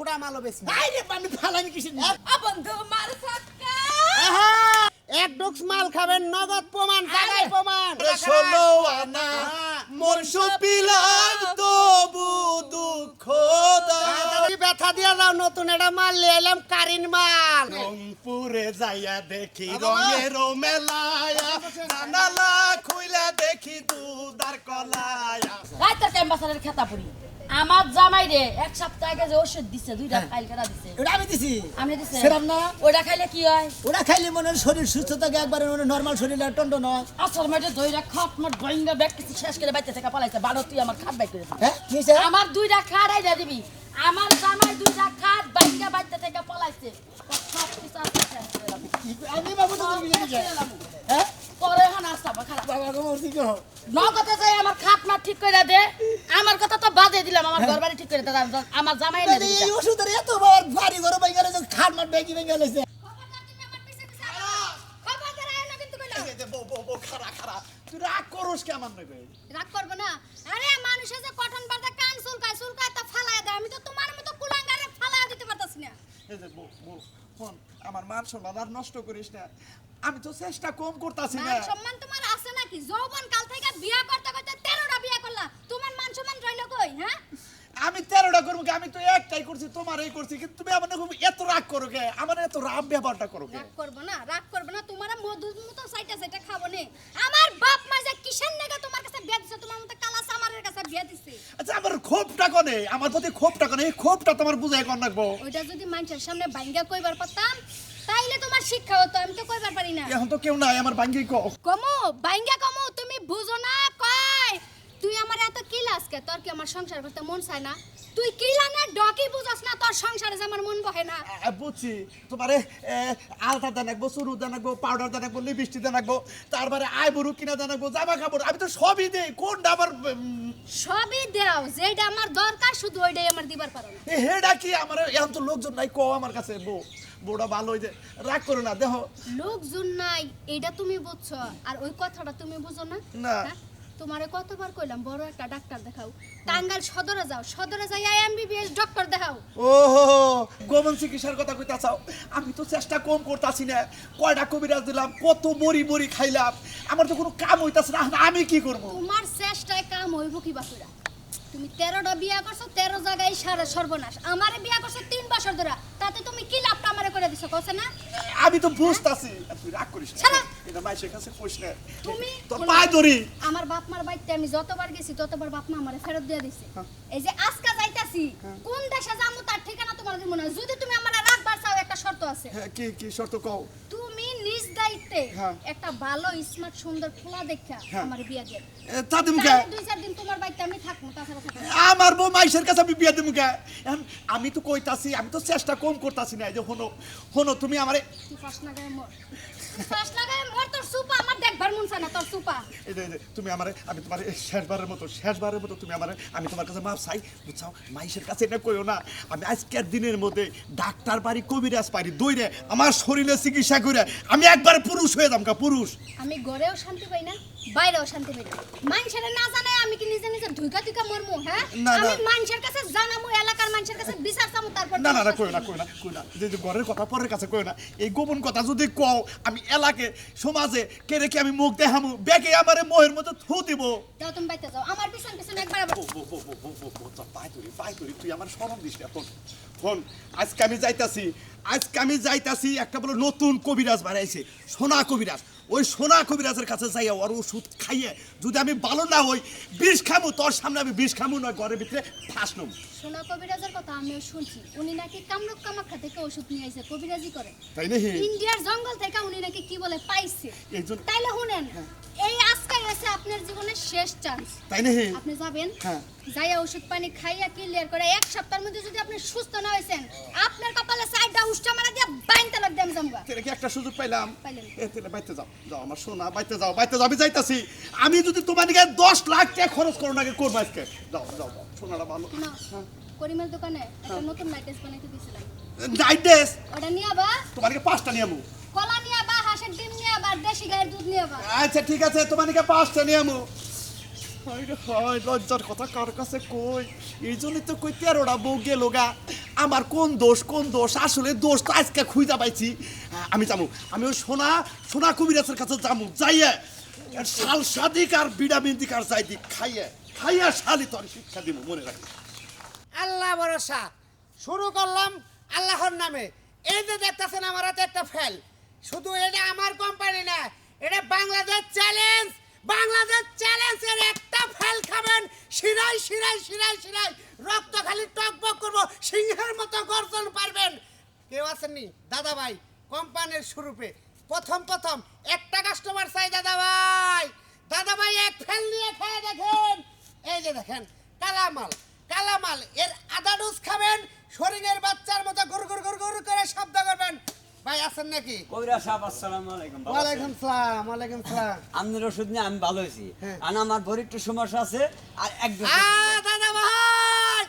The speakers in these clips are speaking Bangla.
ফুটা মালও বেশি আরে আমি ফালামি কিসের বন্ধু মার সাক্কা এক ডুকস মাল খাবেন নগদ প্রমাণ টাকায় প্রমাণ। ষোলো আনা হ্যাঁ। মনস তবু দুঃখ ব্যথা দিয়ে যাও নতুন একটা মাল নিয়ে এলাম কারিন মাল। রংপুরে যাইয়া দেখি। রঙের মেলায়া। জানালা খুইলা দেখি দুধার কলায়া রাইতের টাইম খেতা পড়ি। আমার জামাই রে এক সপ্তাহ আগে যে ওষুধ দিছে দুইটা ফাইল কাটা দিছে? ওটা আমি দিছি। আমি দিছে। সেরাম না? ওটা খাইলে কি হয়? ওটা খাইলে মনে শরীর সুস্থ থাকে একবারে মনে নর্মাল শরীর আর টন্ড নয়। আসল মাঠে দইরা খাট মাঠ গোয়িঙ্গা ব্যাগ কিছু শেষ করে বাইতে থেকে পালাইছে। বারো তুই আমার খাট বাইতে হ্যাঁ কি হয়েছে? আমার দুইটা খাট আইডা দিবি। আমার জামাই দুইটা খাট বাইঙ্গা বাইতে থেকে পালাইছে। সব কিছু করে। আমি বাবু তো করে। হ্যাঁ? পরে এখন খারাপ নগদে যাই আমার খাট মাঠ ঠিক করে দে আমার কথা তো বাদে দিলাম আমার ঘর বাড়ি ঠিক করে দে আমার জামাই এনে এই ওষুধের এত বড় বাড়ি ঘরে বাই গেলে খাট মাট বেগি বেগি গেলেছে যে বউ, বউ, বউ, খাড়া, খাড়া। তুই রাগ করস কে আমার রাগ করব না। আরে মানুষে যে কটন বার্তা কান চুলকায় চুলকায় তা ফালায় দেয়। আমি তো তোমার মতো কুলাঙ্গারে ফালায় দিতে পারতাছি না। আমার মান সম্মান আর নষ্ট করিস না। আমি তো চেষ্টা কম করতাছি না মান সম্মান তোমার আছে নাকি? যৌবন কাল থেকে বিয়া করতে করতে তেরোটা বিয়া করলা। তোমার মান সম্মান রইল কই হ্যাঁ? আমি তেরোটা করব কি? আমি তো একটাই করছি তোমার এই করছি। কিন্তু তুমি আমার খুব এত রাগ করো কে? আমার এত রাগ ব্যাপারটা করো কে? রাগ করব না রাগ করব না। তোমার মধুর মতো সাইটা সাইটা খাব নে। আমার বাপ মা যে কিসের নেগে তোমার কাছে বিয়া দিছে তোমার মতো কালা সামারের কাছে বিয়া দিছে? আচ্ছা আমার ক্ষোভটা কনে? আমার প্রতি ক্ষোভটা কনে? এই ক্ষোভটা তোমার বুঝাই কর রাখব? ওইটা যদি মানুষের সামনে বাইঙ্গা কইবার পারতাম তাইলে তোমার শিক্ষা হতো আমি তো কইবার পারি না। এখন তো কেউ নাই আমার কো কমু বাইঙ্গা কমু তুমি বুঝো না কয়। তুই আমার এত কিলা আজকে তোর কি আমার সংসার করতে মন চায় না? তুই কিলা না ডকি বুঝাস না তোর সংসারে যে আমার মন বহে না। আ, বুঝছি। তোমারে এ, আলতা দেনাকবো চুরু দেনাকবো পাউডার দেনাকবো লিপস্টিক দেনাকবো তারপরে আই বুড়ু কিনা দেনাকবো জামা কাপড় আমি তো সবই দেই কোনটা উম, সবই দেও যেটা আমার দরকার শুধু ওইটাই আমার দিবার পারো না। এ হেডা কি আমার? এখন তো লোকজন নাই কো আমার কাছে বউ। বউটা ভালো হই রাগ করো না দেখো। লোকজন নাই এটা তুমি বুঝছ। আর ওই কথাটা তুমি বুঝো না? না। হ্যাঁ? তোমারে কতবার কইলাম বড় একটা ডাক্তার দেখাও। টাঙ্গাল সদরে যাও সদরে যাই এমবিবিএস ডক্টর দেখাও। ও গোমন চিকিৎসার কথা কইতা চাও? আমি তো চেষ্টা কম করতাছি না। কয়টা কবিরাজ দিলাম কত মরি মরি খাইলাম। আমার তো কোনো কাম হইতাছে না আমি কি করব? তোমার চেষ্টায় কাম হইব কি বাকুরা তুমি তেরোটা বিয়া করছ তেরো জায়গায় সারা সর্বনাশ। আমারে বিয়া করছ তিন বছর ধরে। তাতে তুমি কি লাভটা আমারে করে দিছো কছে না? আমি তো বুঝতাছি। তুই রাগ করিস না। এটা মাইসের কাছে কইস না। তুমি তোর পায়ে ধরি। আমার বাপ মার বাড়িতে আমি যতবার গেছি ততবার বাপ মা আমারে ফেরত দিয়ে দিছে। এই যে আজকা যাইতাছি কোন দেশে যামু তার ঠিকানা তোমার দিব না যদি তুমি আমার রাখবার চাও একটা শর্ত আছে। হ্যাঁ কি কি শর্ত কও? দায়িত্বে হ্যাঁ। একটা ভালো স্মার্ট সুন্দর খোলা দেখা হ্যাঁ। আমার বিয়া দিয়ে দুই চার দিন তোমার বাড়িতে আমি থাকব তাছাড়া আমার বউ মাইসের কাছে আমি বিয়ে দিমু আমি তো কইতাছি আমি তো চেষ্টা কম করতাছি না যে হনো হনো তুমি আমার তুই ফাঁস লাগায় মর। তুই ফাঁস লাগায় মর তোর সুপা আমার দেখবার মন চায় না তোর সুপা। এই যে, এই যে, তুমি আমারে আমি তোমার এই শেষবারের মতো শেষবারের মতো তুমি আমারে আমি তোমার কাছে মাপ চাই। কাছে এটা কইও না আমি আজকের দিনের মধ্যে ডাক্তার পারি কবিরাজ পারি দইরে আমার শরীরে চিকিৎসা করে আমি একবার পুরুষ হয়ে যাম কা পুরুষ। আমি ঘরেও শান্তি পাই না বাইরেও শান্তি পাই না। মানুষের না জানে আমি কি নিজে নিজে ঢুকা ঢুকা মরমু হ্যাঁ? না, না। আমি মানুষের কাছে জানামু এলাকার মানুষের কাছে বিচার চামু তারপর না না না কই না না কই না। যে যে ঘরের কথা পরের কাছে কই না এই গোপন কথা যদি কও আমি এলাকে সমাজে কে রেখে আমি মুখ দেখামু? বেগে আমারে মোহের মতো থু দিব। যাও তুমি বাইতে যাও। আমার পিছন পিছন একবার বো, বো, বো, বো, তুই আমার স্মরণ দিস না ফোন ফোন আজকে আমি যাইতাছি আজকে আমি যাইতাছি একটা বলে নতুন কবিরাজ বানাইছে সোনা কবিরাজ। ওই সোনা কবিরাজের কাছে যাইয়া ওর ওষুধ খাইয়ে যদি আমি ভালো না হই বিষ খামু তোর সামনে আমি বিষ খামু না ঘরের ভিতরে ফাঁস নম। সোনা কবিরাজের কথা আমিও শুনছি। উনি নাকি কামরূপ কামাখ্যা থেকে ওষুধ নিয়ে আইছে কবিরাজি করে। তাই নাকি? ইন্ডিয়ার জঙ্গল থেকে উনি নাকি কি বলে পাইছে। তাইলে শুনেন এই আছে আপনার জীবনের শেষ চান্স তাই নাকি? আপনি যাবেন হ্যাঁ। যাইয়া ওষুধ পানি খাইয়া ক্লিয়ার করে এক সপ্তাহের মধ্যে যদি আপনি সুস্থ না হয়েছেন আপনার কপালে সাইডটা উষ্টা মারা দিয়ে বাইনতে লাগবে আমি জমবা তাহলে কি একটা সুযোগ পাইলাম। এ তাহলে বাইতে যাও। যাও আমার সোনা বাইতে যাও বাইতে যাও আমি যাইতাছি। আমি যদি তোমার দিকে দশ লাখ টাকা খরচ করো নাকি করব আজকে। যাও যাও যাও। সোনাটা ভালো। না করিমের দোকানে একটা নতুন নাইটেস বানাইতে দিয়েছিলাম। নাইট ড্রেস ওটা নিয়ে আবা। তোমার পাঁচটা নিয়ে আমু কলা নিয়ে আবা হাঁসের ডিম নিয়ে আর দেশি গায়ের দুধ নিয়ে আবা। আচ্ছা ঠিক আছে তোমার পাঁচটা নিয়ে আমু হায় হায় লজ্জার কথা কার কাছে কই? এই জন্যই তো কই তেরোটা বউ গেল গা। আমার কোন দোষ কোন দোষ? আসলে দোষ তো আজকে খুঁজা পাইছি। আমি যাব। আমি ওই সোনা সোনা কবিরাজের কাছে যাব যাইয়ে। শাল সাদিক আর বিড়ামিন দিক আর যাই দিক খাইয়ে। খাইয়া শালি তোর শিক্ষা দিব, মনে রাখি আল্লাহ ভরসা। শুরু করলাম আল্লাহর নামে। এই যে দেখতেছেন আমার হাতে একটা ফেল। শুধু এটা আমার কোম্পানি না, এটা বাংলাদেশ চ্যালেঞ্জ বাংলাদেশ চ্যালেঞ্জের একটা ফেল খাবেন। শিরাই শিরাই শিরাই শিরাই রক্ত খালি টকবক করব, সিংহের মতো গর্জন পারবেন। কেউ আসেননি দাদা ভাই কোম্পানির শুরুপে প্রথম প্রথম, একটা কাস্টমার চাই দাদা ভাই দাদা ভাই এক ফেল নিয়ে খেয়ে দেখেন। এই যে দেখেন কালামাল কালামাল এর আদা ডোজ খাবেন শরীরের বাচ্চার মতো গুর গুর গুর গুর করে শব্দ করবেন। ভাই আছেন নাকি? কবিরা সাহেব আসসালামু আলাইকুম ওয়ালাইকুম সালাম ওয়ালাইকুম সালাম। আপনার ওষুধ নিয়ে আমি ভালো হয়েছি হ্যাঁ। আর আমার বড় একটু সমস্যা আছে আর একদম দাদা ভাই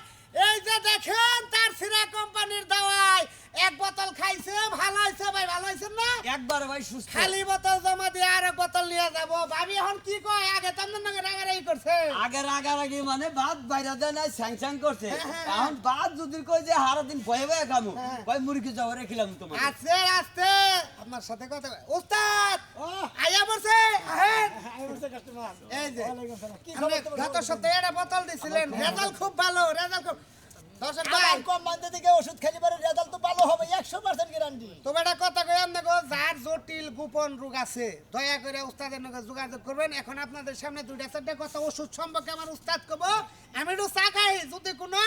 এই যে দেখেন তার সিরা কোম্পানির দাওয়াই এক বোতল খাইছে ভালো হয়েছে ভাই ভালো হয়েছে না? একবার ভাই সুস্থ। খালি বোতল জমা দিয়ে আর এক বোতল নিয়ে যাব। ভাবি এখন কি কয়? আগে তোমাদের নাকি রাগারাগি করছে। আগে মানে ভাত বাইরে দেয় নাই স্যাং স্যাং করছে। হ্যাঁ, হ্যাঁ, এখন ভাত যদি কই যে হারা দিন বয়ে বয়ে খামু। হ্যাঁ। কই মুরগি যাও রেখিলাম তোমার। আস্তে আস্তে আপনার সাথে কথা আইয়া বলছে আহেন। এই যে গত সপ্তাহে একটা বোতল দিছিলেন। রেজাল্ট খুব ভালো রেজাল্ট খুব দর্শক ভাই আমার কোম্পানি থেকে ওষুধ খেলে পরে রেজাল্ট তো ভালো হবে একশো পার্সেন্ট গ্যারান্টি তবে একটা কথা কই যার জটিল গোপন রোগ আছে দয়া করে উস্তাদের যোগাযোগ করবেন। এখন আপনাদের সামনে দুইটা চারটা কথা ওষুধ সম্পর্কে আমার উস্তাদ কব। আমি একটু চা খাই যদি কোনো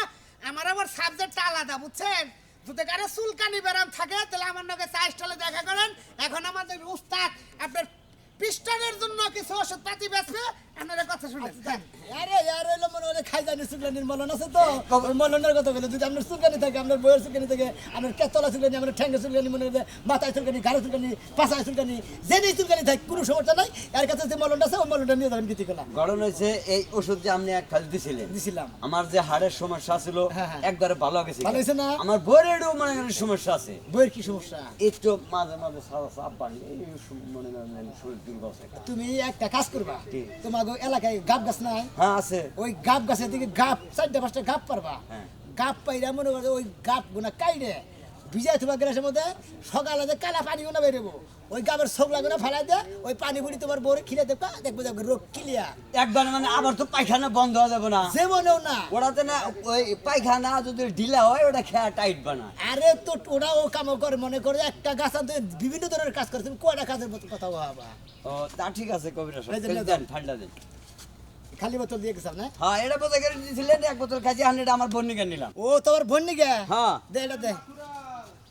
আমার আবার সাবজেক্টটা আলাদা বুঝছেন? যদি কারও চুলকানি ব্যারাম থাকে তাহলে আমার নাকি চা স্টলে দেখা করেন। এখন আমাদের উস্তাদ আপনার পিস্টনের জন্য কিছু ওষুধ পাতি বেচবে? আপনারা কথা শুনেন। যান। আরে আর মনে হলে খাই জানি সুলকানির মলন আছে তো। ওই মলনের কথা বলে যদি আপনার সুলকানি থাকে আপনার বইয়ের সুলকানি থাকে আপনার কেতলা সুলকানি আপনার ঠ্যাঙ্গের সুলকানি মনে হয় মাথায় সুলকানি ঘাড়ে সুলকানি পাশায় সুলকানি যেনেই সুলকানি থাকে কোনো সমস্যা নাই। এর কাছে যে মলনটা আছে ওই মলনটা নিয়ে যাবেন গীতি কলা হয়েছে এই ওষুধ যে আপনি এক খালি দিছিলেন দিছিলাম। আমার যে হাড়ের সমস্যা ছিল হ্যাঁ, হ্যাঁ। একবারে ভালো গেছে ভালো হয়েছে না? আমার বইয়েরও মনে করেন সমস্যা আছে। বইয়ের কি সমস্যা? একটু মাঝে মাঝে এই মনে করেন শরীর তুমি একটা কাজ করবা? তোমার এলাকায় গাব গাছ নাই? হ্যাঁ আছে। ওই গাব গাছের দিকে গাব চারটে পাঁচটা গাব পারবা। গাপ গাব পাইরা মনে করো ওই গাব গুনা কাইরে ভিজাই তোমার গ্লাসের মধ্যে সকালে যে কালা পানি গুনা বেরোবো ওই গাবের সবলা গুনা ফেলাই দে ওই পানি বুড়ি তোমার বউরে খিলে দেবা দেখব দেখব রোগ ক্লিয়ার একবার মানে আবার তো পায়খানা বন্ধ হয়ে যাবে না। যেমনও না। ওটাতে না ওই পায়খানা যদি ঢিলা হয় ওটা খেয়া টাইট বানা। আরে তো ওরা ও কাম করে মনে করে একটা গাছ আনতে বিভিন্ন ধরনের কাজ করে তুমি কয়টা কাজের মতো কথা ভাবা ও তা ঠিক আছে কবিরা দেন ঠান্ডা দিন। খালি বোতল দিয়ে গেছাম না? হ্যাঁ এটা বোতল করে দিয়েছিলেন এক বোতল খাইছি হান্ড্রেড আমার বন্নিকে নিলাম। ও তোমার বন্নি গে হ্যাঁ। দে এটা দে।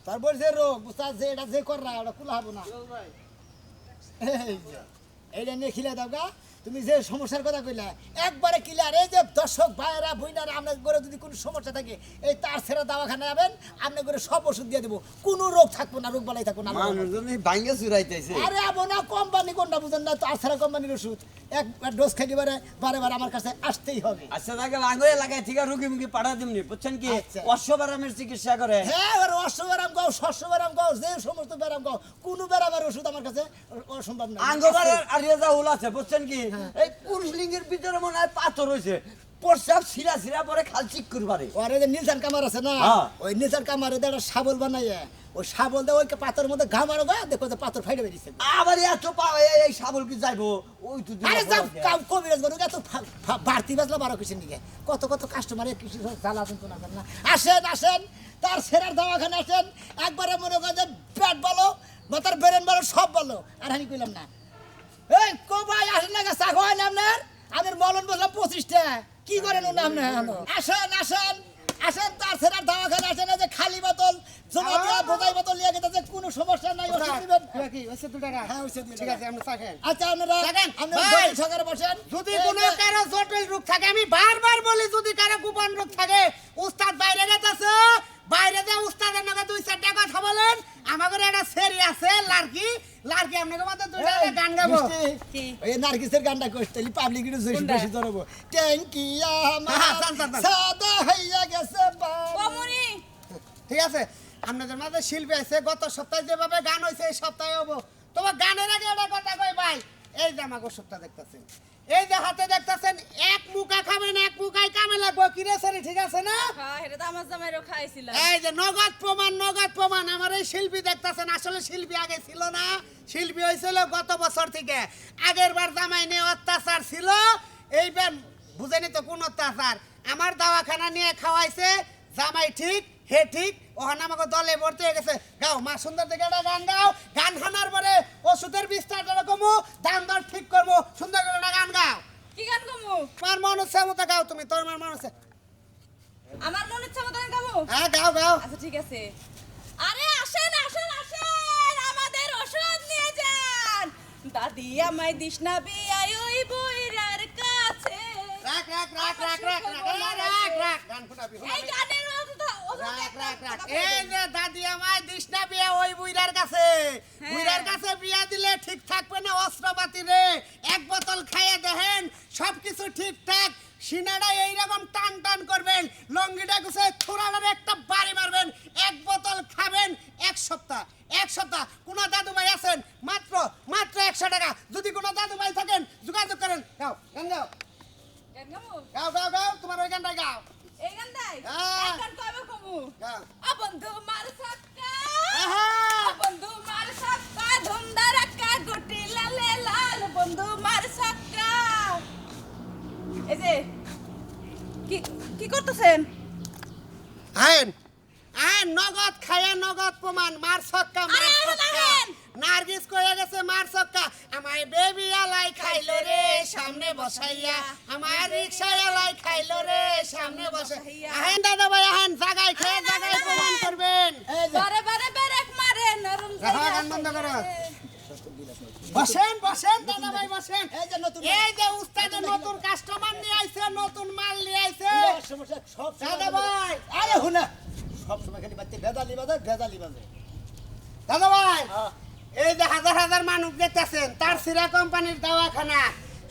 তারপর যে রোগ বুঝতে যে এটা যে কর ওটা খোলা হব না এইটা নিয়ে খিলে দাও গা। তুমি যে সমস্যার কথা কইলা একবারে ক্লিয়ার এই যে দর্শক ভাইয়েরা বইনারা আপনার করে যদি কোনো সমস্যা থাকে এই তার ছেড়া দাওয়াখানে যাবেন আপনার করে সব ওষুধ দিয়ে দেবো। কোনো রোগ থাকব না রোগ বালাই থাকব না। ভাঙ্গে চুরাইতেছে। আরে আবো না কোম্পানি কোনটা বুঝেন না তার ছাড়া কোম্পানির ওষুধ। এক ডোজ খাইতে পারে বারে বারে আমার কাছে আসতেই হবে। আচ্ছা তাকে আগে এলাকায় থেকে রুগী মুগি পাঠা দিমনি বুঝছেন কি? আচ্ছা। অশ্ববারামের চিকিৎসা করে। হ্যাঁ এবার অশ্ব ব্যারাম গাও শস্য গাও যে সমস্ত ব্যারাম গাও কোনো ব্যারামের ওষুধ আমার কাছে অসম্ভব না। আঙ্গবার আর রেজা হুল আছে বুঝছেন কি? এই পুরুষ লিঙ্গের ভিতরে মনে হয় পাথর হয়েছে সিরা সিরা পরে খাল চিক করবারে। ওরে যে কামার আছে না? হ্যাঁ। ওই কামারে একটা শাবল বানাইয়ে ওই শাবল দিয়ে ওই পাথরের মধ্যে ঘামারো গা দেখো যে পাথর ফাইটে বেরিয়েছে। আবার এত পা- এই- সাবল কি যাইবো? ওই তো আরে যাও কাম কবিরাজ গরু এত বাড়তি বাজলো বারো কিছু নিকে। কত কত কাস্টমারে কিছু জ্বালা যন্ত্রণা করে না। আসেন আসেন তার সেরার দাওয়াখানে আসেন। একবারে মনে করেন যে পেট বলো বা তার বেরেন বলো সব বলো। আর আমি কইলাম না এই কো ভাই আসেন না চা খাওয়াই না আপনার? আমার মলন বললাম পঁচিশটা। কি করেন ওনা আপনি এখনও? আসেন আসেন। আসেন তার সেরার দাওয়াখানে আসেন যে খালি বোতল জমা দেওয়া বোতাই বোতল নিয়ে গেছে কোনো সমস্যা নাই ওষুধ দিবেন। হ্যাঁ, কি? হ্যাঁ, ঠিক আছে আমরা আচ্ছা আপনারা দেখেন, আপনারা সকালে বসেন। যদি কোনো কারও জটিল রোগ থাকে আমি বারবার বলি যদি কারও গোপন রোগ থাকে উস্তাদ বাইরে গেছে বাইরে যে উস্তাদের নামে দুই চারটা কথা বলেন। আমাদের একটা সেরি আছে লার্কি। লার্কি আপনাকে মতো দুইটা গান গাবো। মিষ্টি, নার্গিসের গানটা পাবলিক একটু বেশি ধরবো ট্যাঙ্কি আমার চান, চান, চান। সাদা হইয়া গেছে বাবা। ঠিক আছে আপনাদের মাঝে শিল্পী আছে গত সপ্তাহে যেভাবে গান হয়েছে এই সপ্তাহে হব। তোমার গানের আগে একটা কথা কই ভাই এই যে আমাকে সপ্তাহ দেখতেছেন। এই যে হাতে দেখতেছেন এক মুখা খাবেন এক মুখাই কামে লাগবো। কিরে সারি ঠিক আছে না? হ্যাঁ এই যে নগদ প্রমাণ নগদ প্রমাণ আমার এই শিল্পী দেখতেছেন আসলে শিল্পী আগে ছিল না। শিল্পী হয়েছিল গত বছর থেকে। আগের বার জামাই নিয়ে অত্যাচার ছিল। এইবার বুঝেনি তো কোন অত্যাচার। আমার দাওয়াখানা নিয়ে খাওয়াইছে জামাই ঠিক হে ঠিক ওখানে আমাকে দলে ভর্তি হয়ে গেছে গাও মা সুন্দর থেকে একটা গান গাও গান হানার পরে ওষুধের বিস্তারটা কমু দাম দর ঠিক করব সুন্দর করে একটা গান গাও কি গান গামু তোমার মন হচ্ছে মতো গাও তুমি তোর মন হচ্ছে আমার মনে ইচ্ছা মতো গান গামু হ্যাঁ গাও গাও আচ্ছা ঠিক আছে আরে আসেন আসেন আসেন আমাদের ওষুধ নিয়ে যান দাদি আমায় দিস না বিয়াই ওই বইরার কাছে রাখ রাখ রাখ রাখ রাখ রাখ রাখ রাখ গান শোনাবি এই গানের ওষুধ ওষুধ রাখ রাখ রাখ একটা এই যে দাদি আমায় দিস না বিয়া ওই বুইরার কাছে। হ্যাঁ। বুইরার কাছে বিয়া দিলে ঠিক থাকবে না অস্ত্রপাতি রে। এক বোতল খাইয়ে দেখেন সবকিছু ঠিকঠাক। সিনাটা এইরকম টান টান করবেন লঙ্গিটা গুছে থোড়ানোর একটা বাড়ি মারবেন এক বোতল খাবেন এক সপ্তাহ এক সপ্তাহ। কোন দাদু ভাই আছেন? মাত্র মাত্র একশো টাকা। যদি কোনো দাদু ভাই থাকেন যোগাযোগ করেন। গাও। গান গাও গাও গাও গাও তোমার ওই গানটাই গাও। এই গান দাই। এক গান কবে কমু ও বন্ধু মার সাক্কা! ও বন্ধু মার সাক্কা ধুমদার একা গুটি লালে লাল। বন্ধু মার সাক্কা এই যে কি কি করতেছেন? আইন আইন নগদ খায়া নগদ প্রমাণ। মার সক্কা মার আরে, আরে, সক্কা নার্গিস কয়ে গেছে মার সক্কা আমায় বেবি আলাই খাইলো রে। সামনে বসাইয়া আমার রিক্সা আলাই খাইলো রে সামনে বসাইয়া। আহেন দাদা ভাই আহেন জাগায় খেয়ে জাগায় প্রমাণ করবেন। বারে বারে বেরেক মারে নরম গান বন্ধ করো। বসেন বসেন দাদা ভাই বসেন। এই যে নতুন এই যে উস্তাদে নতুন কাস্টমার নিয়ে আইছে নতুন মাল নিয়ে আইছে। সব দাদা ভাই। আরে হুনা সব সময় খালি বাচ্চা ভেজালি ভেজালি দাদা ভাই হ্যাঁ। এই যে হাজার হাজার মানুষ দেখতেছেন তার সিরা কোম্পানির দাওয়াখানা।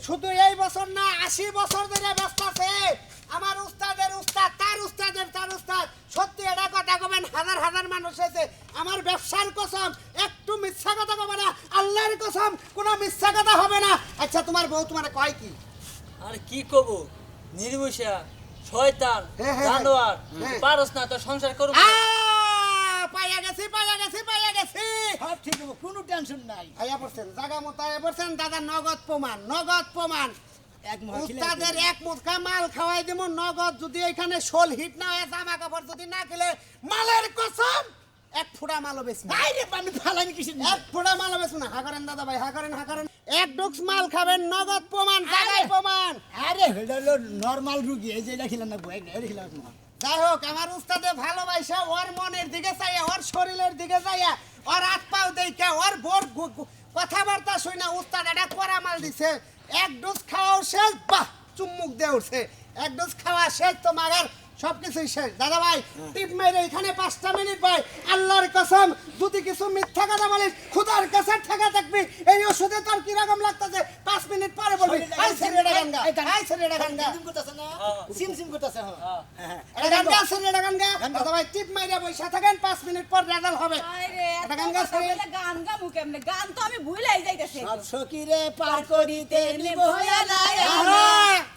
শুধু এই বছর না আশি বছর ধরে ব্যস্ত আছে। আমার উস্তাদের উস্তাদ তার উস্তাদের তার উস্তাদ। সত্যি এটা কথা কবেন হাজার হাজার মানুষ আছে। আমার ব্যবসার কসম একটু মিথ্যা কথা কবে না আল্লাহর কসম কোনো মিথ্যা কথা হবে না। আচ্ছা তোমার বউ তোমার কয় কি? আর কি কব? নির্বসা শয়তান হ্যাঁ, হ্যাঁ, জানোয়ার হ্যাঁ। পারস না তো সংসার করব পাইয়া গেছি পাইয়া গেছি সব ঠিক হবে কোনো টেনশন নাই। পড়ছেন জাগা মতো পড়ছেন দাদা নগদ প্রমাণ নগদ প্রমাণ। উস্তাদের এক মুঠা মাল খাওয়াই দিব নগদ যদি এখানে শোল হিট না হয় জামা কাপড় যদি না খেলে মালের কসম! এক ফুটা মালও বেশি না। আরে আমি ফালামি কিছু এক ফুটা মালও বেশি না। হা করেন দাদা ভাই হা করেন হা করেন এক ডুকস মাল খাবেন নগদ প্রমাণ জাগায় প্রমাণ। আরে এটা হলো নর্মাল রুগী এই যে এটা না এটা না। যাই হোক আমার উস্তাদে ভালোবাসা ওর মনের দিকে চাইয়া ওর শরীরের দিকে চাইয়া ওর হাত পাও দেইকা ওর বোর কথাবার্তা শুই না উস্তাদ এটা করা মাল দিছে। এক ডোজ খাওয়াও শেষ, বাহ চুম্মুক দিয়ে উঠছে। এক ডোজ খাওয়া শেষ তো মাগার সব কিছুই শেষ। দাদা ভাই টিপ মেরে এখানে পাঁচটা মিনিট ভাই। আল্লাহর কসম যদি কিছু মিথ্যা কথা বলিস খুদার কাছে ঠেকা থাকবি। এই ওষুধে তোর কীরকম লাগতেছে? পাঁচ মিনিট পরে বলবি। আই ছেড়ে গান গা। আই ছেড়ে গান গা। সিম সিম সিম করতেছে হ্যাঁ। হ্যাঁ। এটা গান গা ছেড়ে গান গা। দাদা ভাই টিপ মাইরা বইসা থাকেন। পাঁচ মিনিট পর রেজাল্ট হবে। এটা গান গা বলে গান গামু কেমনে? গান তো আমি ভুলাই যাইতেছি। সব সখীরে পার করিতে নিব হইয়া নাই!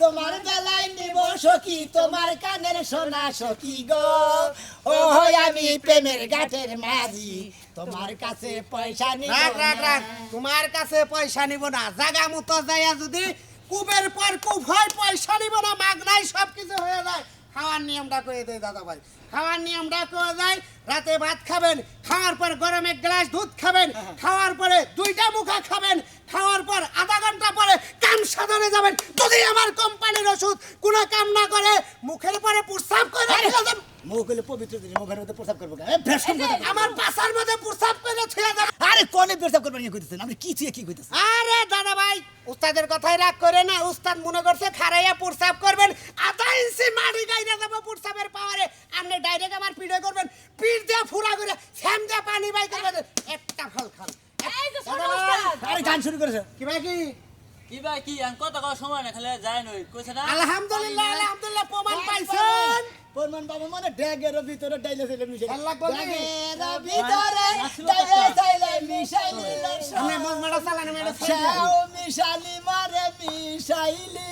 তোমার বেলায় নিব সখী তোমার কানের সোনা সখী গো? ও আমি প্রেমের গাঠের মাঝি। তোমার কাছে পয়সা নিব। তোমার কাছে পয়সা নিব না। জাগা মতো যাইয়া যদি কুবের পর কুব হয় পয়সা নিব না মাগনাই সব কিছু হয়ে যায়। খাওয়ার নিয়মটা করে দেয় দাদা ভাই খাওয়ার নিয়মটা করে যায় রাতে ভাত খাবেন খাওয়ার পর গরম এক গ্লাস দুধ খাবেন খাওয়ার পরে দুইটা মুখা খাবেন খাওয়ার পর আধা ঘণ্টা পরে কাম সাধনে যাবেন। যদি আমার কোম্পানির ওষুধ কোনো কাম না করে মুখের পরে প্রস্রাব করে রেখে দেন। মুখ হলে পবিত্র মুখের মধ্যে প্রসাব করব। আমার পাশার মধ্যে প্রস্রাব করে ছুঁয়ে যাবে আরে কোনে প্রসাব করবেন কি কইতেছেন? আপনি কি ছুঁয়ে কি কইতেছেন? আরে দাদা ভাই উস্তাদের কথাই রাগ করে না উস্তাদ মনে করছে খারাইয়া প্রস্তাব করবেন আধা ইঞ্চি মাটি গাইরা যাব প্রস্তাবের পাওয়ারে। আপনি ডাইরেক্ট আমার পিড়ে করবেন পিড় দিয়ে ফুরা করে শ্যাম দিয়ে পানি বাই করবেন একটা ফল খান। এই গান শুরু করেছে। কি ভাই কি? কি ভাই কি আমি কত কত সময় না খেলে যায় নই কইছে না আলহামদুলিল্লাহ আলহামদুলিল্লাহ প্রমাণ পাইছেন প্রমাণ পাবো মানে ড্যাগের ভিতরে ডাইলে ছেলে মিশে আল্লাহ লাগবো ড্যাগের ভিতরে ডাইলে ছেলে মিশাই আমি মজমাটা চালানো মেরে চাও মিশালি মারে মিশাইলি।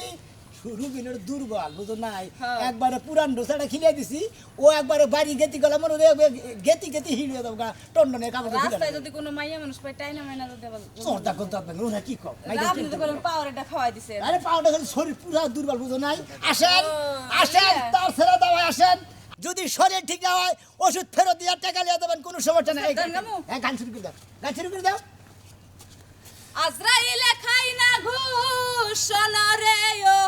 রুবিনের দুর্বল বুঝো নাই? হ্যাঁ। একবারে পুরান ডোসাটা খিলে দিছি ও একবারে বাড়ি গেতি গেলে মনে গেতি গেতি দেবো গা টন্ডনে কাপড় রাস্তায় যদি কোনো মাইয়া মানুষ পাই টাইনা মাইনা যদি করতে ওরা কি কম আপনি তো বলেন পাওয়ার এটা খাওয়াই দিছে। আরে পাউডার খালি শরীর পুরো দুর্বল বুঝো নাই? আসেন আসেন তার ছেড়ে আসেন। যদি শরীর ঠিক না হয় ওষুধ ফেরত দিয়ে টাকা নিয়ে দেবেন কোনো সমস্যা নেই। হ্যাঁ গান শুরু করে দাও। গান শুরু করে দাও। আজরাইলে খাই না ঘুষ সোনরে ও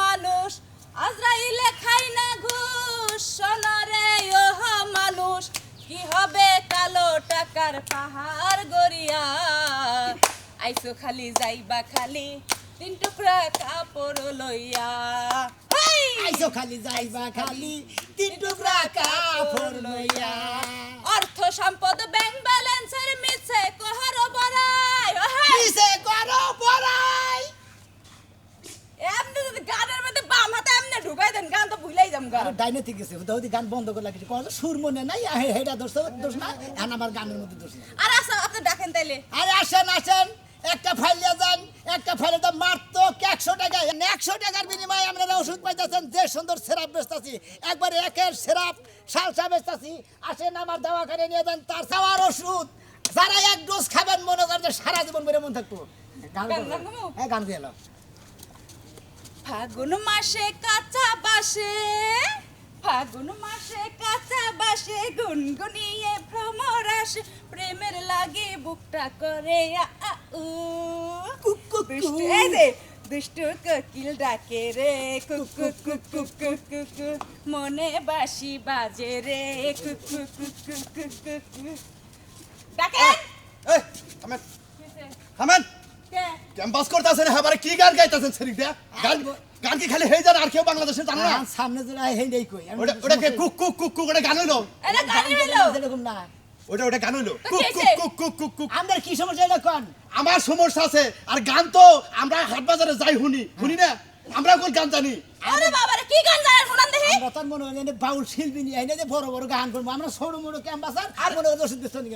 মানুষ। আজরাইলে খাই না ঘুষ সোনরে ও মানুষ। কি হবে কালো টাকার পাহাড় গড়িয়া? আইসো খালি যাইবা খালি, তিন টুকরা কাপড় লইয়া! আইসো খালি যাইবা খালি, তিন টুকরা কাপড় লইয়া। সম্পদ ব্যাংক ব্যালেন্সের মিছে কহার বড়াই? ও হেই! কিসে এমনি যদি গানের মধ্যে বাম হাতে এমনি ঢুকাই দেন গান তো ভুলেই যাম গান ডাইনে ঠিক আছে ওদি গান বন্ধ করে লাগছে কোন সুর মনে নাই হেডা দোষ দোষ না এখন আমার গানের মধ্যে দোষ না আর আসা আপনি ডাকেন তাইলে। আরে আসেন আসেন একটা ফাইল যান একটা ফাইলে তো মাত্র একশো টাকা একশো টাকার বিনিময়ে আপনারা ওষুধ পাইতেছেন। যে সুন্দর সেরাপ বেচতেছি একবার একের সেরাপ সালসা বেচতেছি। আসেন আমার দাওয়াখানে নিয়ে যান তার চাওয়ার ওষুধ। যারা এক ডোজ খাবেন মনে করেন সারা জীবন বেড়ে মন থাকব। গান। গাবো? হ্যাঁ গান দিয়ে ফাগুন মাসে কাঁচা বাসে ফাগুন মাসে কাঁচা বাসে গুনগুনিয়ে ভ্রমর আসে। প্রেমের লাগে বুকটা করে আ উ। দুষ্টু কোকিল ডাকে রে কুকু কুকু কুকু কু মনে বাসি বাজে রে কুকু কুকু কুকু কু ডাকেন এই থামেন থামেন কে? ক্যাম্পাস করতেছেন হ্যাঁ কি গান গাইতেছেন সেরিকটা গান গান কি খালি হয়ে যান আর কেউ বাংলাদেশে জানে না সামনে যেটা হেঁটেই কই ওটা ওটা কে কুক কুক কুক কুক ওটা গান হইল এটা গানই হইল এরকম না ওটা ওটা গান হলো কুক কুক কুক কুক আমাদের কি সমস্যা এটা কোন? আমার সমস্যা আছে আর গান তো আমরা হাট বাজারে যাই শুনি। শুনি না? আমরা কোন গান জানি? আরে কি গান জানেন শুনান দেখি আমরা মনে হয় বাউল শিল্পী নিয়ে যে বড় বড় গান করব আমরা ছোট মোটো ক্যাম্পাসার আর মনে হয়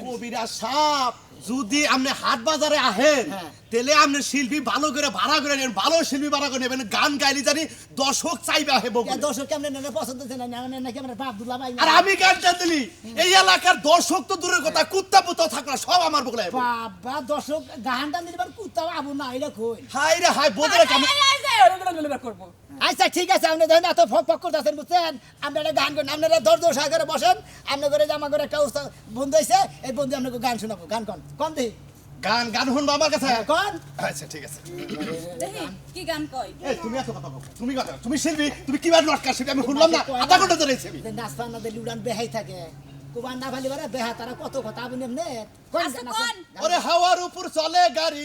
কবিরা সাপ যদি আপনি হাট বাজারে আহেন হ্যাঁ। তাহলে আপনি শিল্পী ভালো করে ভাড়া করে নেবেন ভালো শিল্পী ভাড়া করে নেবেন গান গাইলে জানি দর্শক চাইবে আহে দর্শক কেমন পছন্দ হচ্ছে না না নাকি আমরা বাপ দুলা ভাই আর আমি গানটা দিলি এই এলাকার দর্শক তো দূরের কথা কুত্তা পুত্তা থাকল সব আমার বগলে বাবা দর্শক গানটা দিবার কুত্তাও আবু না এটা কই হাই রে হাই কেমন এই, করব আচ্ছা ঠিক আছে আপনি দেখেন এত ফক ফক করতেছেন বুঝছেন? আপনারা গান করেন আপনারা দর দর সাগরে বসেন। আপনার করে আমার ঘরে একটা উস্তাদ বন্ধু হয়েছে এই বন্ধু আপনাকে গান শোনাবো। গান কন কন দি গান গান শুনব আমার কাছে? কন। আচ্ছা ঠিক আছে। কি গান কয়? এই তুমি এত কথা বলো তুমি কথা তুমি শিল্পী তুমি কীভাবে লটকা শিল্পী? আমি শুনলাম না আধা ঘণ্টা ধরে শিল্পী। নাচবা না দিলে উড়ান বেহাই থাকে। কুবান না বারে বেহা তারা কত কথা আপনি এমনি? কোন আচ্ছা, কোন? ওরে হাওয়ার উপর চলে গাড়ি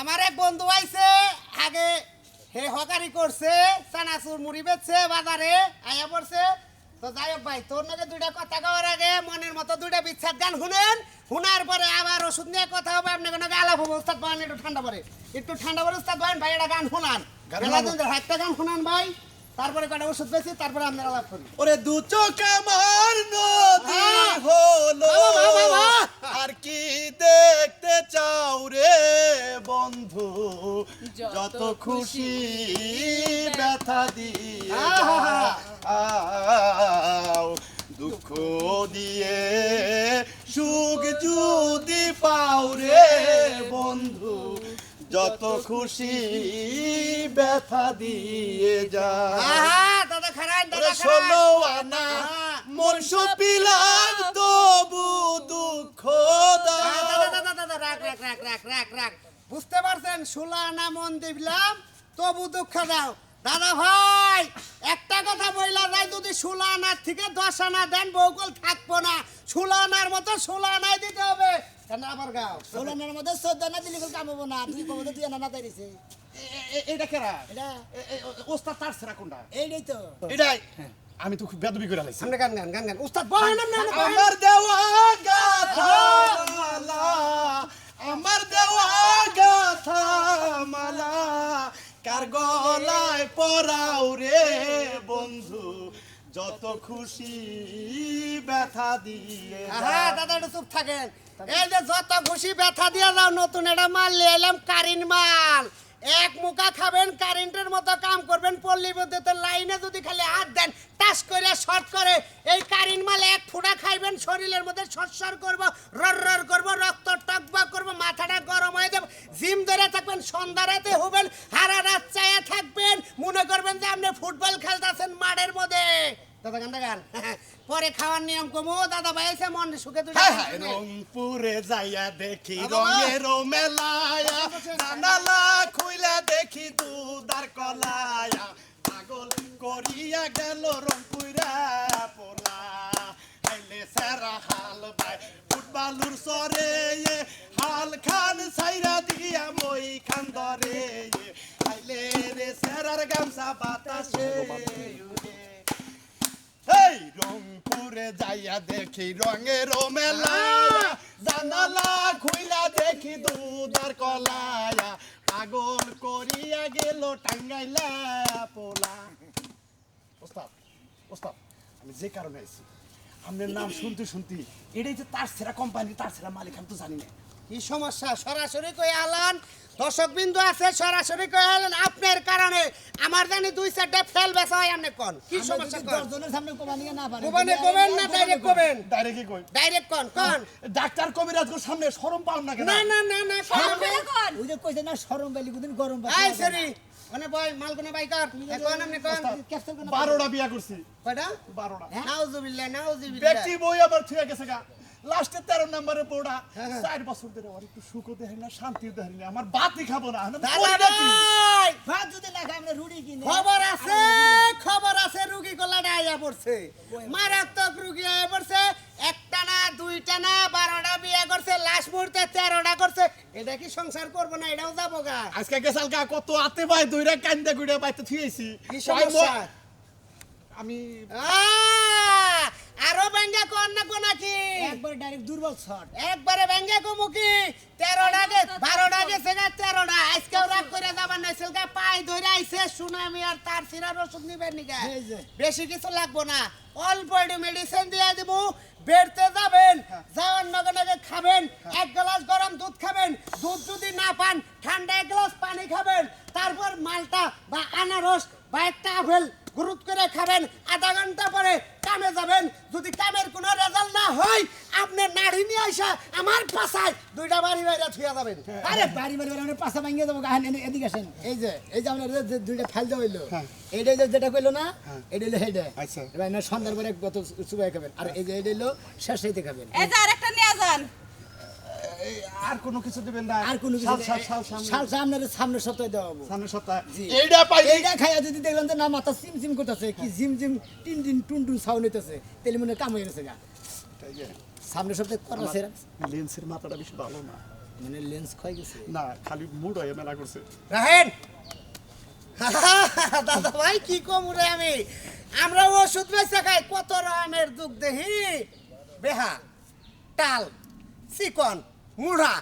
আমার এক বন্ধু আইছে আগে হে হকারি করছে চানাচুর মুড়ি বেচছে বাজারে আয়া পড়ছে তো যাই হোক ভাই তোর নাকি দুইটা কথা কওয়ার আগে মনের মতো দুইটা বিচ্ছেদ গান শুনেন। শোনার পরে আবার ওষুধ নিয়ে কথা হবে আপনাকে নাকি আলাপ হবে উস্তাদ বলেন একটু ঠান্ডা পরে। একটু ঠান্ডা পরে উস্তাদ বলেন ভাই এটা গান শোনান। ধরে একটা গান শোনান ভাই তারপরে কটা ওষুধ বেশি তারপরে আপনার আলাপ করি ওরে দু চোখ আমার নদী হ্যাঁ। হলো। আর কি দেখতে চাও রে বন্ধু? যত খুশি ব্যথা দিয়ে আহা। দুঃখ দিয়ে সুখ যদি পাও রে বন্ধু যত খুশি ব্যথা দিয়ে যা দাদা আনা। মন সুপিলাম তবু দুঃখ দাও। দাদা, দাদা, দাদা, রাখ, রাখ, রাখ, রাখ, রাখ, রাখ। বুঝতে পারছেন ষোলো আনা মন দিলাম তবু দুঃখ দাও দাদা ভাই একটা কথা বইলা যায় যদি ষোলো আনার থেকে দশ আনা দেন বউকল থাকব না। ষোলো আনার মতো ষোলো আনাই দিতে হবে। কেন আবার গাও? ষোলনের মধ্যে চোদ্দ না দিলে না। তুই কবো তুই আনা না এটা কেরা? এটা? ওস্তাদ তার সেরা কোনটা? এইটাই তো। এটাই? আমি তো খুব বেদবি করে গান গান গান গান। উস্তাদ আপনি আমার দেওয়া গাথা মালা আমার দেওয়া গাথা মালা। কার গলায় পরাও রে বন্ধু? যত খুশি ব্যথা দিয়ে হ্যাঁ দাদা একটু চুপ থাকেন। এই যে যত খুশি ব্যথা দিয়ে যাও নতুন একটা মাল নিয়ে এলাম কারিন মাল। এক মুখা খাবেন কারেন্টের মতো কাম করবেন পল্লী বিদ্যুৎ লাইনে যদি খালি হাত দেন, টাস করে, শর্ট করে, এই কারিন মাল এক ফুটা খাইবেন, শরীরের মধ্যে সরসর করব, রর রর করব, রক্ত টকবক করব, মাথাটা গরম হয়ে যাবে। জিম ধরে থাকবেন, সন্ধ্যা রাতে হবেন হারা রাত চায়া থাকবেন। মনে করবেন যে আপনি ফুটবল খেলতেছেন মাঠের মধ্যে। দাদা গান গান পরে খাওয়ার নিয়ম কমু দাদা ভাই এসে মন সুখে দুটো হায় হায় রংপুরে যাইয়া দেখি রঙের মেলায়া জানালা খুইলা দেখি দুদার কলায়া। পাগল করিয়া গেল রংপুরা পোলা। আইলে সারা হাল ভাই ফুটবালুর সরে হাল খান সাইরা দিয়া মই খান এ, আইলে রে সেরার গামছা বাতাসে। উড়ে এই রংপুরে যাইয়া দেখি রঙের মেলা। জানালা খুইলা দেখি দুধার কলায়া। পাগল করিয়া গেল টাঙ্গাইলা পোলা। ওস্তাদ ওস্তাদ, আমি যে কারণে আইছি, আপনার নাম শুনতে শুনতে এটাই যে তার সেরা কোম্পানি তার সেরা মালিক, আমি তো জানি না। কি সমস্যা? সরাসরি কই আলান? দর্শক বিন্দু আছে সরাসরি কই আলান আপনার কারণে আমার জানি দুই চারটা ফেল বেচা হয় আপনি কোন? কি সমস্যা কোন? দশজনের সামনে কমা না পারে কোবানে কোবেন না ডাইরেক্ট কোবেন ডাইরেক্টই কই? ডাইরেক্ট কোন? কোন? ডাক্তার কবিরাজ সামনে শরম পাও না কেন? না না না না সরম কোন কোন? ওই যে কইছে না সরম বেলি কোনদিন গরম আই সরি। মানে বয় মালগুনা বাই কর। এ আপনি কোন? ক্যাপসুল কোন বারোটা বিয়া করছি। কয়টা? বারোটা। নাউজুবিল্লাহ নাউজুবিল্লাহ। ব্যক্তি বই আবার থুয়ে গেছে গা। লাস্টে তেরো নম্বরে পড়া চার বছর ধরে আর একটু সুখও দেখাই না শান্তিও দেখাই না। আমার বাতি খাব না? ভাত যদি না খাই আমরা রুটি কিনে খবর আছে খবর আছে রুগী গলাটা আইয়া পড়ছে। মারাত্মক রুগী আইয়া পড়ছে। একটা না দুইটা না বারোটা বিয়ে করছে লাস্ট মুহূর্তে তেরোটা করছে। এটা কি সংসার করব না এটাও যাব গা। আজকে গেছাল গা কত আতে ভাই দুইটা কান্দা গুড়ে বাইতে থুয়েছি আমি আরও ব্যাঙ্গা কর না কো? নাকি একবার ডাইরেক্ট দুর্বল শট। একবারে ব্যাঙ্গা কি তেরোটা গে বারোটা গা তেরোটা। আজকেও রাগ করে যাবার নাই সেলকা পাই ধরে আইছে সুনামি আর তার সিরার ওষুধ নিবেন নিকা বেশি কিছু লাগবো না। অল্প একটু মেডিসিন দিয়ে দিব বেরতে যাবেন যাওয়ার নগে নগে খাবেন এক গ্লাস গরম দুধ খাবেন দুধ যদি না পান ঠান্ডা এক গ্লাস পানি খাবেন তারপর মালটা বা আনারস বা একটা আপেল গুরুত করে খাবেন আধা ঘণ্টা পরে কামে যাবেন। যদি কামের কোনো রেজাল্ট না হয় আপনি নাড়ি নিয়ে আইসা আমার পাশায় দুইটা বাড়ি বাইরে থুয়া যাবেন। আরে বাড়ি বাড়ি আমরা পাশা ভাঙিয়ে দেবো গাহান এদিকে আসেন। এই যে এই যে যে দুইটা ফাইল দেওয়া হইল এইটা যে যেটা কইলো না এটা হইল হেডে। আচ্ছা। এবার না সন্ধ্যার পরে কত সুবাই খাবেন। আর এই যে এটা হইল শেষ হইতে খাবেন। এই যে আরেকটা নিয়ে যান। আর কোনো কিছু দিবেন না। আর কোনো কিছু শাল, শাল, শাল, সামনে। শাল সামনের সামনের সপ্তাহে দেওয়া হব। সামনের সপ্তাহে এইটা পাই এইটা খাইয়া যদি দেখলাম যে না মাথা সিম সিম করতেছে কি জিম জিম টিন টিন টুন টুন সাউন্ড হইতেছে তেলে মনে কাম হয়ে গেছে গা। সামনের সপ্তাহে করব সেরা লেন্সের মাথাটা বেশি ভালো না। মানে লেন্স ক্ষয় গেছে। না খালি মুড হয়ে মেলা করছে। রাহেন দাদা ভাই কি কম রে আমি? আমরা ওষুধ বেচা খাই কত রকমের দুধ দেহি বেহা টাল চিকন মুড়া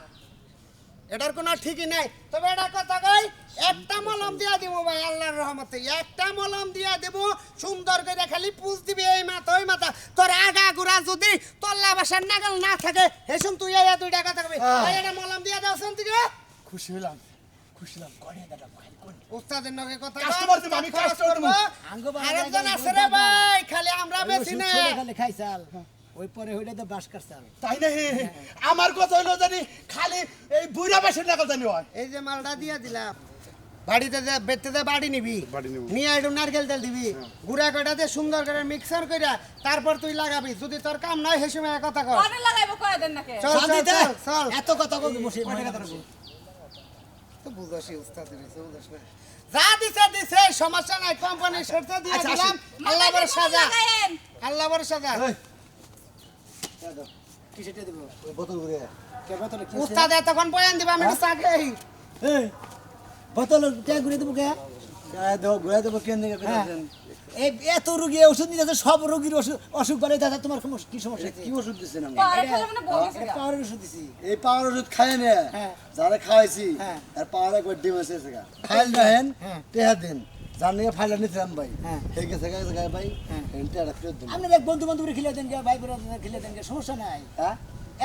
এটার কোনো ঠিকই নাই। তবে এটা কথা কই একটা মলম দিয়া দিব ভাই আল্লাহর রহমতে। একটা মলম দিয়া দেব সুন্দর করে খালি পুজ দিবি এই মাথা ওই মাথা। তোর আগা গুড়া যদি তল্লা বাসার নাগাল না থাকে হেসুন তুই এই দুইটা কথা কবি। ভাই এটা মলম দিয়া দাও শুন থেকে খুশি হইলাম খুশি হইলাম। করে দাদা ভাই উস্তাদের নগে কথা Customer দিব, আমি দিব। আঙ্গ আরেকজন আছে রে ভাই খালি আমরা বেশি না। খালি খাইছাল ওই পরে হইলে তো বাস তাই না? হে আমার কথা হইল জানি খালি এই বুড়া বেশের নাকাল জানি হয়। এই যে মালটা দিয়া দিলাম। বাড়িতে যে বেতে যে বাড়ি নিবি। বাড়ি নিবো। নিয়ে একটু নারকেল তেল দিবি। গুড়া কটা দিয়ে সুন্দর করে মিক্সার কইরা তারপর তুই লাগাবি। যদি তোর কাম নয় সে সময় কথা কর। কনে লাগাইবো কয় দেন নাকি? চল চল চল এত কথা কই বসে তো বুঝাসি উস্তাদ দিছে বুঝাস। না যা দিছে দিছে সমস্যা নাই। কোম্পানির শর্তে দিয়ে আচ্ছা, দিলাম। আল্লাহ বড় সাজা। আল্লাহ বড় সাজা কি সেটা ওই বোতল ঘুরে কে বোতলে উস্তাদ তখন বয়ান দিবা আমি একটু এই বোতল কে ঘুরে দেবো কে? গায়ে দেবো ঘুরে দেবো কেন দিকে হ্যাঁ। এই এত রুগী ওষুধ সব রোগীর ওষুধ অসুখ বলে দাদা তোমার সমস্যা- কি সমস্যা কি ওষুধ দিচ্ছেন আমি পরে খেলে মানে ওষুধ দিছি। এই পাওয়ার ওষুধ খাই না। হ্যাঁ। যারা খাওয়াইছি হ্যাঁ। আর পাওয়ার একবার ডিম ফাইল দেখেন হ্যাঁ। টেহা দিন। যার নিয়ে ফাইলটা নিছিলাম ভাই। হ্যাঁ। গেছে ভাই হ্যাঁ। টেহাটা ফেরত দিন আপনার এক বন্ধু বান্ধব খেলে দেন গে ভাই বোন খেলে দেন গে সমস্যা নাই। হ্যাঁ?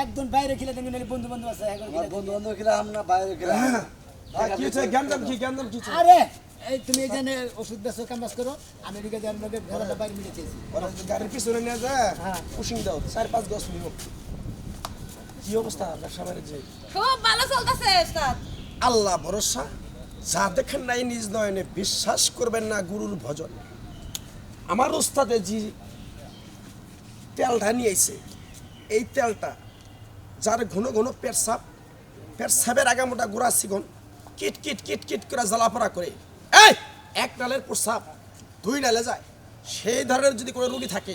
একজন বাইরে খেলে দেন বন্ধু বান্ধব আছে একজন আমার খেলে বন্ধু বান্ধব খেলাম না বাইরে খেলাম কি হচ্ছে জ্ঞানদাম কি জ্ঞানদাম কি আরে এই তুমি এই জানে ওষুধ বেচো কামাজ করো আমি রুগী দেন লগে ঘরের বাইরে মিলে চেয়েছি ওরা গাড়ির পিছনে নিয়ে যায় হ্যাঁ। পুশিং দাও চার পাঁচ কি অবস্থা? ব্যবসা বাণিজ্য? খুব ভালো চলতেছে আল্লাহ ভরসা। যা দেখেন নাই নিজ নয়নে বিশ্বাস করবেন না গুরুর ভজন। আমার ওস্তাদে যে তেলটা নিয়েছে, এই তেলটা যার ঘন ঘন পেটসাপ পেটসাপের আগামোটা গোড়া সিগন কিট কিট কিট কিট করে জ্বালাপড়া করে। এই, এক নালের প্রস্রাব, দুই নালে যায়। সেই ধরনের যদি কোনো রোগী থাকে,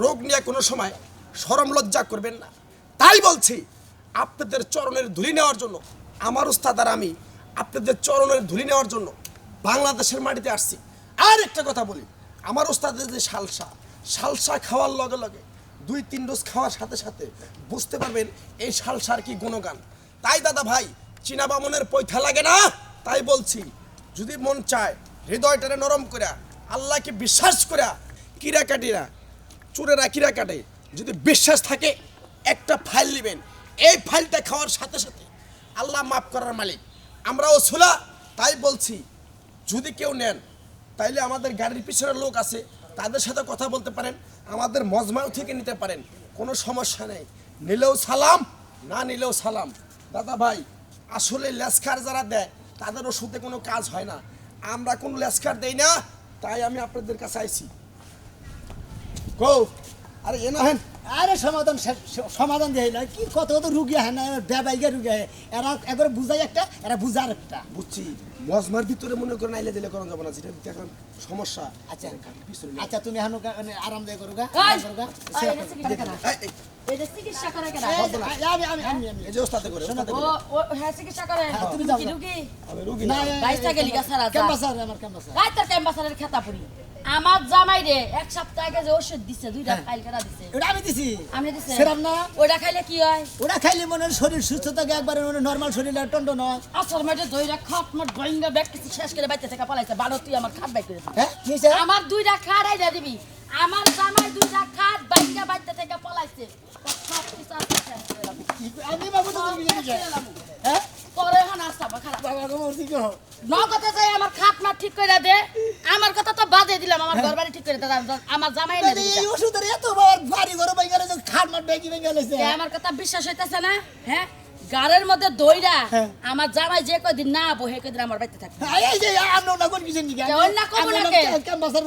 রোগ নিয়ে কোনো সময় সরম লজ্জা করবেন না। তাই বলছি, আপনাদের চরণের ধুলি নেওয়ার জন্য আমার উস্তাদ আর আমি আপনাদের চরণের ধুলি নেওয়ার জন্য বাংলাদেশের মাটিতে আসছি। আর একটা কথা বলি, আমার উস্তাদের যে সালসা সালসা খাওয়ার লগে লগে দুই, তিন ডোজ খাওয়ার সাথে সাথে বুঝতে পারবেন এই সালসার কি গুণগান। তাই দাদা ভাই, চীনা বামনের পৈথা লাগে না? তাই বলছি, যদি মন চায় হৃদয়টারে নরম করে আল্লাহকে বিশ্বাস করে কিরা কাটিরা চোরেরা কিরা কাটে, যদি বিশ্বাস থাকে, একটা ফাইল নেবেন। এই ফাইলটা খাওয়ার সাথে সাথে আল্লাহ মাফ করার মালিক। আমরাও ছোলা তাই বলছি, যদি কেউ নেন, তাইলে আমাদের গাড়ির পিছনে লোক আছে, তাদের সাথে কথা বলতে পারেন, আমাদের মজমাও থেকে নিতে পারেন, কোনো সমস্যা নেই। নিলেও সালাম, না নিলেও সালাম। দাদা ভাই, আসলে লেসকার যারা দেয়, তাদের ওষুধে কোনো কাজ হয় না। আমরা কোনো লেসকার দেই না, তাই আমি আপনাদের কাছে আইছি। গো আরে এ না হেন আরে সমাধান সমাধান দিয়ে না কি কত কত রুগী হয় না ব্যবাইকা রুগী হয় এরা একবার বুঝাই একটা এরা বুঝার একটা। বুঝছি। মজমার ভিতরে মনে করেন আইলে দিলে করা যাবে না যেটা এখন সমস্যা। আচ্ছা। আচ্ছা তুমি হানু আরাম দেয় করুগা এই! আরাম করা। এটা চিকিৎসা করে। কেনা আমি আমি আমি আমি। এই যে ওস্তাদে করে ও ও হ্যাঁ চিকিৎসা করে। হ্যাঁ, তুমি যাও, রুগী? আমি রুগী না। গেলি গা সারা আমার খেতা পুরি আমার জামাই রে এক সপ্তাহ আগে যে ওষুধ দিছে দুইটা হ্যাঁ। ফাইল কেনা দিছে? ওটা আমি দিছি। আমি দিছে। সেরাম না? ওটা খাইলে কি হয়? ওটা খাইলে মনে শরীর সুস্থ থাকে একবারে নর্মাল শরীর আর টন্ড নয়। আসল মেটে দইরা খাট মাট বইঙ্গা ব্যাগ কিছু শেষ করে বাইতে থেকে পালাইছে। বারো তুই আমার খাট বাই করে দিবি। হ্যাঁ আমার দুইটা খাট আইডা দিবি। আমার জামাই দুইটা খাট বাইঙ্গা বাইতে থেকে পালাইছে। আমি বাবু তো দিলাম। হ্যাঁ? তোরে এখন আসতাম খারাপ বাবা গো মরছি গো নগদে যাই আমার খাট মাট ঠিক করে দে। আমার ঘর বাড়ি ঠিক করে আমার জামাই এই ওষুধের এত বড় বাড়ি ঘর বাইরে যে খাট ব্যাগি ভেঙে আমার কথা বিশ্বাস হইতাছে না? হ্যাঁ? গাড়ের মধ্যে দইরা হ্যাঁ। আমার জামাই যে কদিন না বহে কদিন আমার বাড়িতে থাকবে। এই যে আমরা না কোন কিছু নিকে? কে অন্য কবো নাকি? ক্যাম্পাসার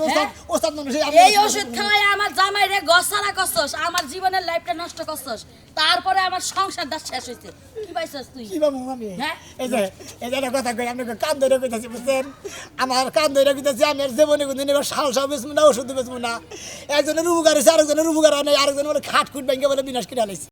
ওস্তাদ মানুষ এই ওষুধ খাওয়াই আমার জামাই রে গসালা করছস আমার জীবনের লাইফটা নষ্ট করছস। তারপরে আমার সংসার দাস শেষ হয়েছে কি পাইছস তুই? কি বাবু আমি হ্যাঁ? এই যে এই যে কথা কই আপনাকে কান ধরে কইতাছি বুঝছেন? আমার কান ধরে কইতাছি আমি আর জীবনে কোনদিন এবার শাল সব বেচবো না ওষুধ বেচবো না। একজনের উপকার হয়েছে আরেকজনের উপকার হয় নাই আরেকজন বলে খাট খুট ভেঙে বলে বিনাশ করে আলাইছে।